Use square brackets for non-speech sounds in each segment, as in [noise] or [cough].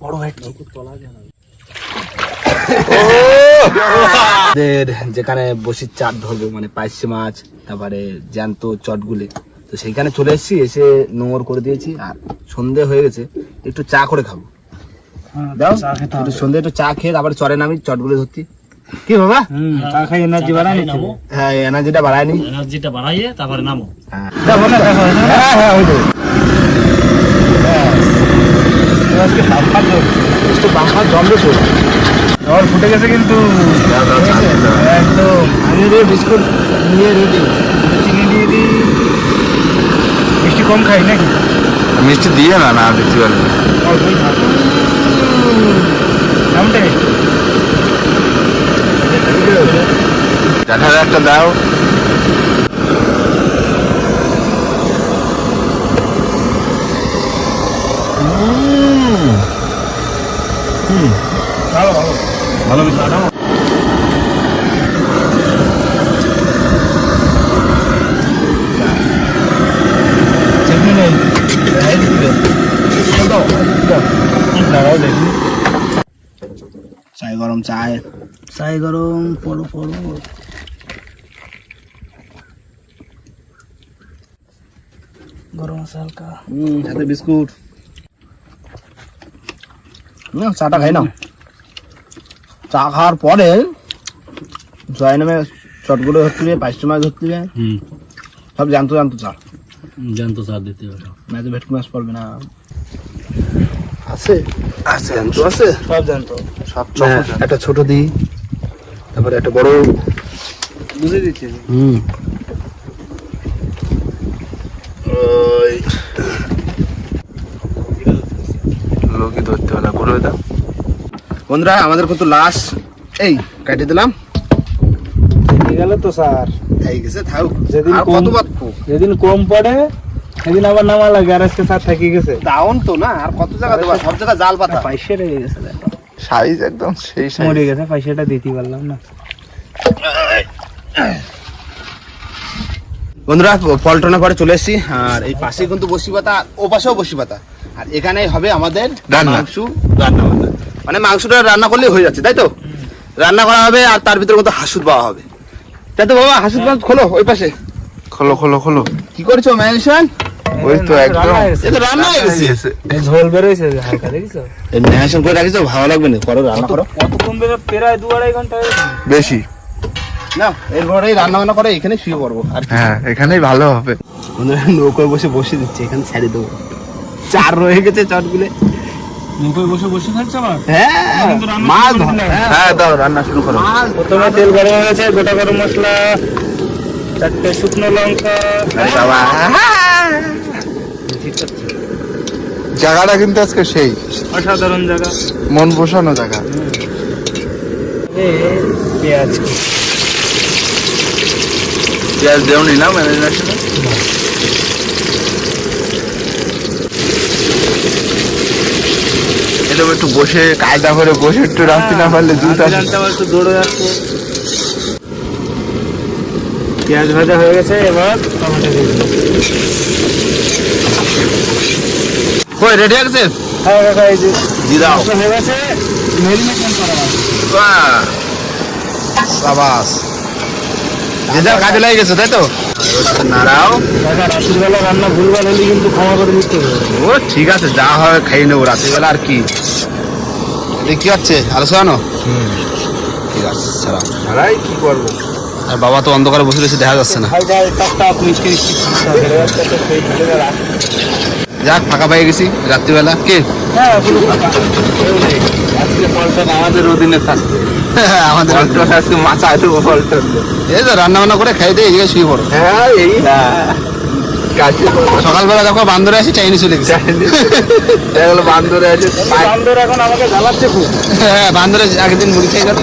বড় ভেটকি যেখানে বসির চাট ধরবো মানে পাইসে মাছ তারপরে জ্যান্ত চটগুলে তো সেইখানে চলে এসেছি এসে নোংর করে দিয়েছি আর সন্ধে হয়ে গেছে একটু চা করে খাব দাও একটু সন্ধে একটু চা খেয়ে তারপরে চরে নামি চটগুলো ধরতি কি বাবা চা খাই এনার্জি বাড়া নিচ্ছে হ্যাঁ এনার্জিটা বাড়ায়নি এনার্জিটা বাড়াইয়ে তারপরে নামো হ্যাঁ হ্যাঁ হ্যাঁ আজকে বাম্পার একটু বাম্পার জমবে তো জল ফুটে গেছে কিন্তু। একদম। আমি রে বিস্কুট নিয়ে রেডি। চিনি দিয়ে দিই। মিষ্টি কম খাই নাকি? মিষ্টি দিয়ে না না দেখতে পারবে দেখা একটা দাও ভালো ভালো ভালো মিষ্টি চাটনি নেই দাঁড়াও দেখি চাই গরম চায়। চাই গরম পড়ো পড়ো গরম আছে হালকা। হুম সাথে বিস্কুট। হুম, চাটা খাই না। চা খাওয়ার পরে জয় নামে চটগুলো ধরতে পাঁচটা মাছ ধরতে হুম। সব জানতো জানতো চা। জ্যান্ত সার দিতে হবে। না তো ভেটকি মাছ পড়বে না। আছে? আছে জানতো? আছে? সব জানতো। সব একটা ছোট দিই তারপরে একটা বড়। বুঝে দিচ্ছে। হুম। ওই। ধরতে হবে না। করে দাও বন্ধুরা আমাদের কত লাশ এই কাটে দিলাম। গেল তো স্যার। এই গেছে থাকুক যেদিন কত যেদিন কম পড়ে সেদিন আবার নামা লাগে আর আজকে স্যার থাকি গেছে। ডাউন তো না আর কত জায়গা দেবা? সব জায়গা জাল পাতা। পয়সা রেগে গেছে সাইজ একদম সেই সাইজ। মরে গেছে পয়সাটা দিতে পারলাম না। বন্ধুরা পল্টনা পরে চলে এসেছি আর এই পাশে কিন্তু বসি পাতা ও পাশেও বসি পাতা। আর এখানে হবে আমাদের মাংস রান্না বান্না মানে মাংসটা রান্না করলেই হয়ে যাচ্ছে তাই তো? রান্না করা হবে আর তার ভিতরে মতো হাসুদ পাওয়া হবে। তাই তো বাবা হাসুদ খোলো ওই পাশে। খোলো খোলো খোলো। কি করছ ম্যানেশন? ওই তো একদম। হয়ে গেছে। এ তো রান্না হয়ে গেছে ঝোল বেরোইছে যে হালকা দেখিছো এই ম্যানেশন করে রাখিছো ভালো লাগবে না। করো রান্না করো। কতক্ষণ বেরো প্রায় দু আড়াই ঘণ্টা বেশি। না এরপরে রান্না বান্না করে এখানে শুয়ে পড়ব। আর হ্যাঁ এখানেই ভালো হবে। বন্ধুরা নৌকোয় বসে বসে দিচ্ছে এখানে ছেড়ে দেবো। চার রয়ে গেছে চটগুলো। নৌকোয় বসে বসে খাচ্ছে আবার? হ্যাঁ মাছ হ্যাঁ, হ্যাঁ দাও রান্না শুরু করো। প্রথমে তেল গরম হয়ে গেছে গোটা গরম মশলা চারটে শুকনো লঙ্কা। জায়গাটা কিন্তু আজকে সেই। অসাধারণ জায়গা। মন বসানো জায়গা। পেঁয়াজ পেঁয়াজ দেও না ম্যারিনেশনে এরকম একটু বসে কায়দা করে বসে একটু রাখতে না পারলে জুত আসে। একটু দৌড়ে যাচ্ছে পেঁয়াজ ভাজা হয়ে গেছে এবার টমেটো দিয়ে। কই রেডি আছে? হ্যাঁ কাকা এই যে দি দাও হয়ে গেছে। মেরিনেশন করা বাহ, সাবাস। যে যার কাজে লেগে গেছে তাই তো? নাড়াও কাকা রাত্রির বেলা রান্না ভুলভাল হলে কিন্তু ক্ষমা করে দিতে ও ঠিক আছে যা হয় খাই নেব রাত্রিবেলা আর কি। কি হচ্ছে? আলোচনা ঠিক আছে সালাম আড়াই কি করব? আর বাবা তো অন্ধকারে বসে রয়েছে দেখা যাচ্ছে না। যাক ফাঁকা পেয়ে গেছি রাত্রিবেলা। কে? হ্যাঁ [laughs] আমাদের অধীনে থাকবে আমাদের আজকে পলটন এই তো রান্না বান্না করে খাই দিয়ে এই জায়গায় শুয়ে পড়ো। হ্যাঁ এই সকালবেলা যখন বান্দরে আসি চাইনি চলে গেছে। [laughs] বান্দরে আছে বান্দর এখন আমাকে জ্বালাচ্ছে খুব। হ্যাঁ বান্দরে একদিন মুড়ি খেয়ে গেল।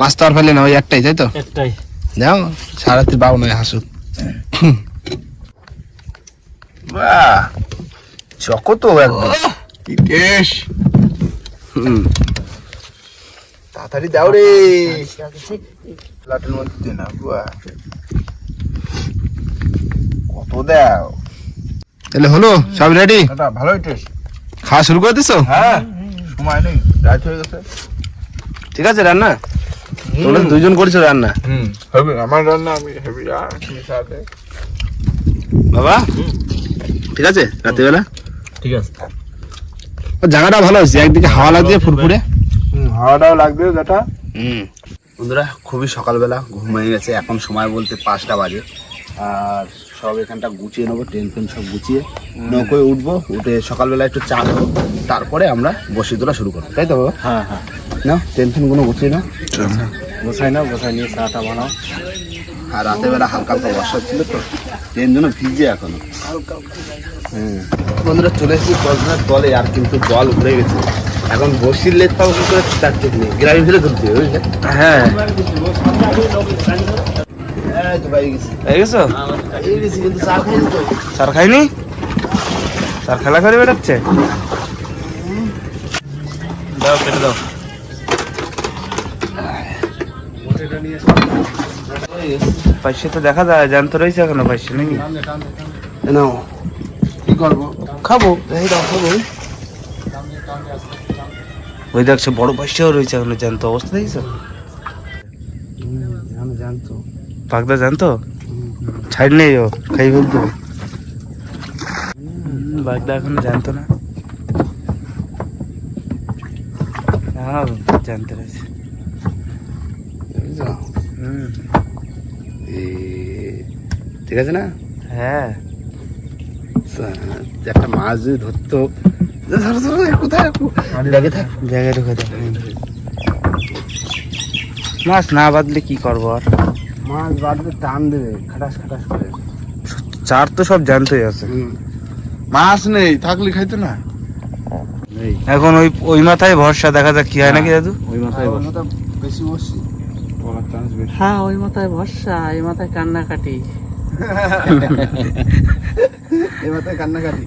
মাছ তো আর ফেলে না ওই একটাই তাই তো? একটাই। যাও সারাত্রি বাবু নয় হাসু। বাহ চকো তো একদম। কি টেস্ট। হুম। তাড়াতাড়ি দাও রে। প্লাটের মধ্যে না বাহ। কত দাও। তাহলে হলো সব রেডি ভালোই টেস্ট। খাওয়া শুরু করে দিছো? হ্যাঁ। সময় নেই রাত হয়ে গেছে। ঠিক আছে রান্না? তোমরা দুজন করেছ রান্না? হুম হবে আমার রান্না আমি হেভি আর সাথে? বাবা? ঠিক আছে রাত্রিবেলা? ঠিক আছে। জায়গাটা ভালো হয়েছে একদিকে হাওয়া লাগছে ফুরফুরে। হুম হাওয়াটাও লাগবে যেটা হুম। বন্ধুরা খুবই সকালবেলা ঘুমিয়ে গেছে এখন সময় বলতে পাঁচটা বাজে। আর সব এখানটা গুছিয়ে নেব ট্রেন ফেন সব গুছিয়ে। নৌকোয় উঠবো উঠে সকালবেলা একটু চা খাব তারপরে আমরা বসে তোলা শুরু করব। তাই তো বাবা? হ্যাঁ হ্যাঁ। না ট্রেন ফেন কোনো গুছিয়ে না বসাই না বসাই নিয়ে চাটা বানাও। আর রাতের বেলা হালকা হালকা বর্ষা ছিল তো ট্রেন জন্য ভিজে এখনও। হুম। বন্ধুরা চলে এসেছি কক্সবাজার দলে আর কিন্তু জল উঠে গেছে। এখন বসির লেট পাবো কি করে তার ঠিক নেই। গ্রামে ফেলে তুলতে হবে বুঝলে? হ্যাঁ। তো স্যার খাইনি স্যার খেলা করে বেড়াচ্ছে? দাও কেটে দাও। পাইসে তো দেখা যায় জ্যান্ত রয়েছে এখনও পাইসে নাকি? নাও। কি করব? খাব। এই দাও খাব। ওই দেখছ বড় পাইসেও রয়েছে এখনও জ্যান্ত অবস্থা দেখছ? আমি জানতো পাকদা জানতো ছাড় নেই ও খাই ফেলতো বাগদা এখন জানতো না। হ্যাঁ জানতে রয়েছে ঠিক আছে না? হ্যাঁ। একটা মাছ যদি ধরতো কোথায় লেগে থাক। জায়গায় ঢুকে মাছ না বাদলে কি করব আর? মাছ বাঁধলে টান দেবে খাটাস খাটাস করে। চার তো সব জানতেই আছে। হুম। মাছ নেই থাকলে খাইতো না। এখন ওই ওই মাথায় ভরসা দেখা যাক কি হয় নাকি দাদু? ওই মাথায় আর ওটা বেশি বসছি। হ্যাঁ ওই মাথায় ভরসা এই মাথায় কান্নাকাটি। [laughs] এই মাথায় কান্নাকাটি।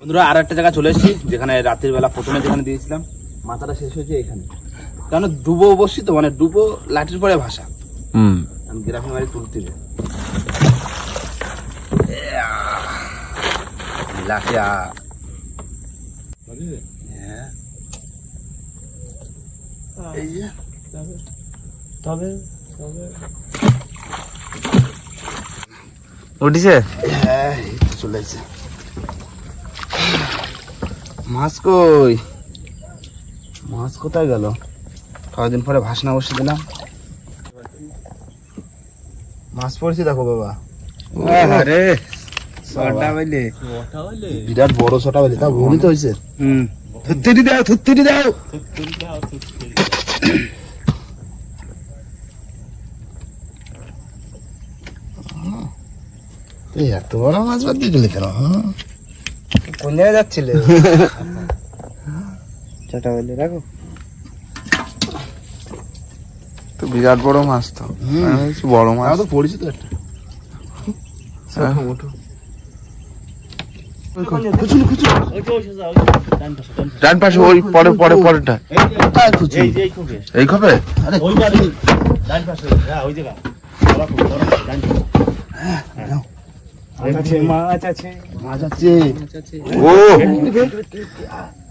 বন্ধুরা আর একটা জায়গা চলে এসেছি যেখানে রাতের বেলা প্রথমে যেখানে দিয়েছিলাম মাথাটা শেষ হয়েছে এখানে। কারণ ডুবো বসছি তো মানে ডুবো লাঠির পরে ভাষা হুম। আমি গ্রাফি মারি তুলতে হবে হ্যাঁ। এই যে। তবে উঠিছে? হ্যাঁ চলে এসেছে মাছ কই? মাছ কোথায় গেল? কয়েকদিন পরে ভাসনা বসে দিলাম। মাছ পড়ছি দেখো বাবা। আরে ছটা বাইলে বিরাট বড় ছটা বলি তা ভুলই তো হয়েছে। হুম। থুত্তুরি দাও থুত্তুরি দাও। এত বড় মাছ বাদ দিয়ে গেলে কেন হ্যাঁ? কোন জায়গায় যাচ্ছিলে? [laughs] ছটা বাইলে রাখো। তো বিরাট বড় মাছ তো। ভাবছি বড় মাছ। তো পড়েছি তো একটা। হ্যাঁ। ডান পাশে ওই পরে পরে পরেটা এই যে এই খুঁজে। এই খবে ওই বাড়ি ডান পাশে। হ্যাঁ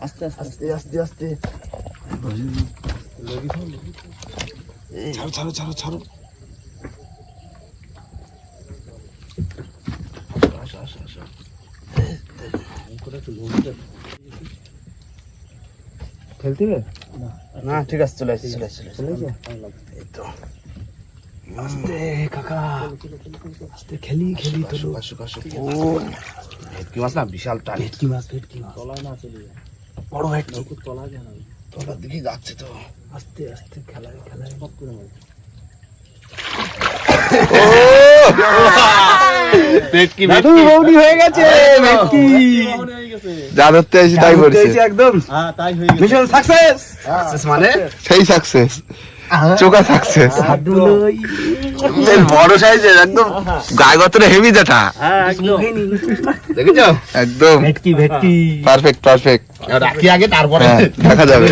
আস্তে আস্তে আস্তে। আস্তে ছাড়ো ছাড়ো ছাড়ো ছাড়ো। আসো, আসো, আসো। খেলতে না ঠিক আছে চলে আসছি চলে আসছি চলে তো। আস্তে কাকা। আস্তে খেলি খেলি তো আসুক আসুক ও ভেটকি মাছ না বিশাল টান। মাছ বড় খুব তলা যায় না তোলার দিকে যাচ্ছে তো। আস্তে আস্তে খেলায় খেলায়। পক করে হয়ে মনে হয়ে হ্যাঁ হয়ে মানে? সেই সাকসেস চোকা সাকসেস বড় সাইজের একদম গায়ে গতরে হেভি যেটা। হ্যাঁ একদম। দেখেছ? একদম। ভেটকি ভেটকি। Perfect perfect. রাখি আগে তারপরে। হ্যাঁ দেখা যাবে।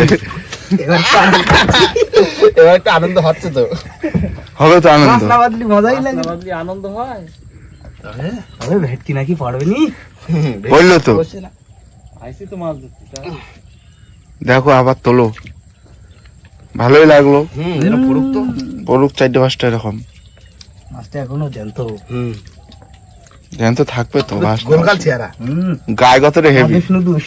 এবার একটা আনন্দ হচ্ছে তো। হবে তো আনন্দ। বাদলি মজাই লাগে। বদলি আনন্দ হয়। তবে ভেটকি নাকি পড়বে নি? বলল তো। আইসি তো মাছ ধরতে দেখো আবার তোলো। ভালোই লাগল। হুম এরকম পড়ুক তো। পড়ুক চারটে পাঁচটা এরকম। মাছটা এখনও জ্যান্ত। হুম। জ্যান্ত থাকবে তো মাছ গোলগাল চেহারা। হুম। গায়ে গতরে হেভি বিষ্ণু দুষ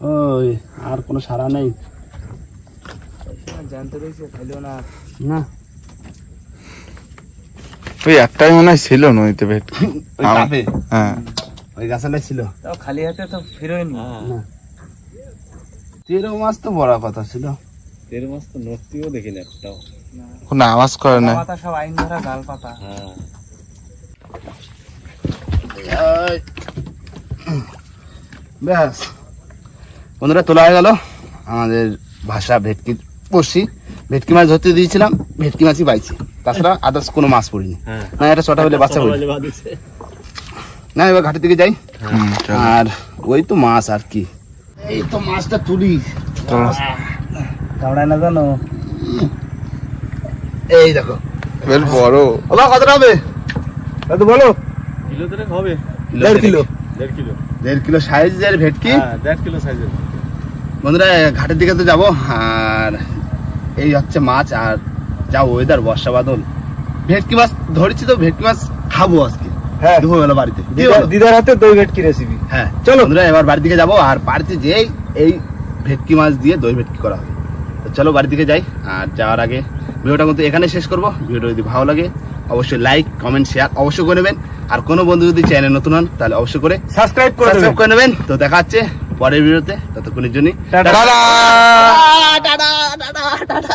ওই আর কোনো সারা নেই। জানতে না। ওই একটাই মনে হয় ছিল নদীতে কাপে? হ্যাঁ। ওই ছিল। তাও খালি হাতে তো ফেরোয়নি তেরো মাছ তো বড় কথা ছিল। তেরো মাছ তো দেখিনি একটাও। কোনো আওয়াজ করে না। পাতা সব আইন ধরা গাল পাতা। হ্যাঁ ব্যাস। বন্ধুরা তোলা হয়ে গেল আমাদের ভাষা ভেটকির বসি ভেটকি মাছ ধরতে দিয়েছিলাম ভেটকি মাছই পাইছি। তাছাড়া আদার্স কোনো মাছ পড়িনি। হ্যাঁ। না এটা ছটা হলে বাচ্চা পড়ি না এবার ঘাটের দিকে যাই। আর ওই তো মাছ আর কি। এই তো মাছটা তুলি। কামড়ায় না জানো? এই দেখো। বেশ বড়। কতটা হবে? দাদু বলো। কিলো হবে। দেড় কিলো। দেড় কিলো। দেড় কিলো সাইজের ভেটকি? হ্যাঁ দেড় কিলো সাইজের বন্ধুরা ঘাটের দিকে তো যাব। আর এই হচ্ছে মাছ আর যা ওয়েদার বর্ষা বাদল। ভেটকি মাছ ধরেছি তো ভেটকি মাছ খাব আজকে। হ্যাঁ। বাড়িতে? দিদার হাতে দই ভেটকি রেসিপি হ্যাঁ। চলো। বন্ধুরা এবার বাড়ির দিকে যাব। আর বাড়িতে যেই এই ভেটকি মাছ দিয়ে দই ভেটকি করা হবে। তো চলো বাড়ির দিকে যাই। আর যাওয়ার আগে ভিডিওটা কিন্তু এখানে শেষ করব। ভিডিওটা যদি ভালো লাগে অবশ্যই লাইক কমেন্ট শেয়ার অবশ্যই করে নেবেন। আর কোনো বন্ধু যদি চ্যানেল নতুন হন তাহলে অবশ্যই করে সাবস্ক্রাইব করে সাবস্ক্রাইব করে নেবেন। তো দেখা হচ্ছে। পরের ভিডিওতে ততক্ষণের জন্য টাটা। টাটা।